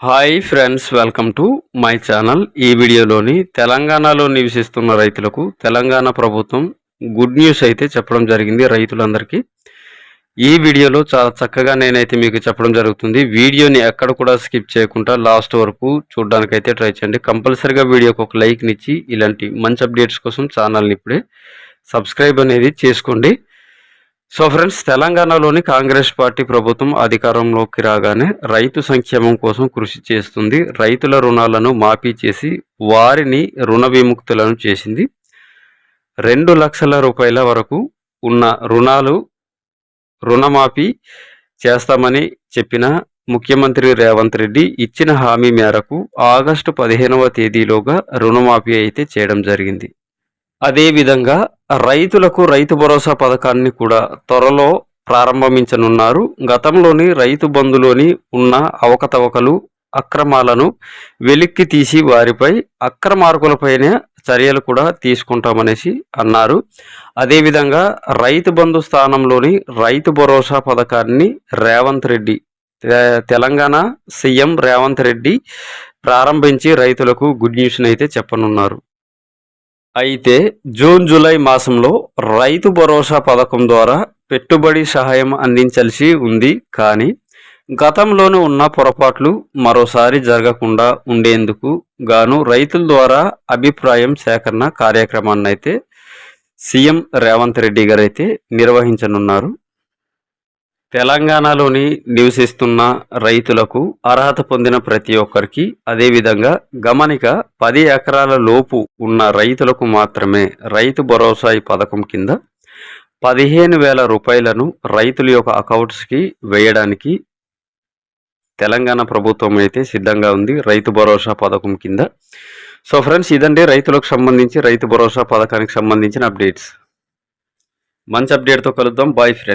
Hi friends welcome to my channel ఈ వీడియోలోని తెలంగాణలో నివసిస్తున్న రైతులకు తెలంగాణ ప్రభుత్వం గుడ్ న్యూస్ అయితే చెప్పడం జరిగింది రైతులందరికీ. ఈ వీడియోలో చాలా చక్కగా నేనైతే మీకు చెప్పడం జరుగుతుంది. వీడియోని ఎక్కడ కూడా స్కిప్ చేయకుండా లాస్ట్ వరకు చూడడానికైతే ట్రై చేయండి. కంపల్సరీగా వీడియోకి ఒక లైక్నిచ్చి ఇలాంటి మంచి అప్డేట్స్ కోసం ఛానల్ని ఇప్పుడే సబ్స్క్రైబ్ అనేది చేసుకోండి. సో ఫ్రెండ్స్ తెలంగాణలోని కాంగ్రెస్ పార్టీ ప్రభుత్వం అధికారంలోకి రాగానే రైతు సంక్షేమం కోసం కృషి చేస్తుంది. రైతుల రుణాలను మాఫీ చేసి వారిని రుణ విముక్తులను చేసింది. రెండు లక్షల రూపాయల వరకు ఉన్న రుణాలు రుణమాఫీ చేస్తామని చెప్పిన ముఖ్యమంత్రి రేవంత్ రెడ్డి ఇచ్చిన హామీ మేరకు ఆగస్టు పదిహేనవ తేదీలోగా రుణమాఫీ అయితే చేయడం జరిగింది. అదేవిధంగా రైతులకు రైతు భరోసా పథకాన్ని కూడా త్వరలో ప్రారంభించనున్నారు. గతంలోని రైతు బంధులోని ఉన్న అవకతవకలు అక్రమాలను వెలిక్కి తీసి వారిపై అక్రమార్కులపైనే చర్యలు కూడా తీసుకుంటామనేసి అన్నారు. అదేవిధంగా రైతు బంధు స్థానంలోని రైతు భరోసా పథకాన్ని రేవంత్ రెడ్డి తెలంగాణ సీఎం రేవంత్ రెడ్డి ప్రారంభించి రైతులకు గుడ్ న్యూస్ని అయితే చెప్పనున్నారు. అయితే జూన్ జూలై మాసంలో రైతు భరోసా పథకం ద్వారా పెట్టుబడి సహాయం అందించాల్సి ఉంది. కానీ గతంలోనే ఉన్న పొరపాట్లు మరోసారి జరగకుండా ఉండేందుకు గాను రైతుల ద్వారా అభిప్రాయం సేకరణ కార్యక్రమాన్ని అయితే సీఎం రేవంత్ రెడ్డి గారు అయితే నిర్వహించనున్నారు. తెలంగాణలోని నివసిస్తున్న రైతులకు అర్హత పొందిన ప్రతి ఒక్కరికి అదేవిధంగా గమనిక పది ఎకరాల లోపు ఉన్న రైతులకు మాత్రమే రైతు భరోసా ఈ పథకం కింద పదిహేను వేల రూపాయలను రైతుల యొక్క అకౌంట్స్కి వేయడానికి తెలంగాణ ప్రభుత్వం అయితే సిద్ధంగా ఉంది రైతు భరోసా పథకం కింద. సో ఫ్రెండ్స్ ఇదండి రైతులకు సంబంధించి రైతు భరోసా పథకానికి సంబంధించిన అప్డేట్స్. మంచి అప్డేట్తో కలుద్దాం. Bye friends.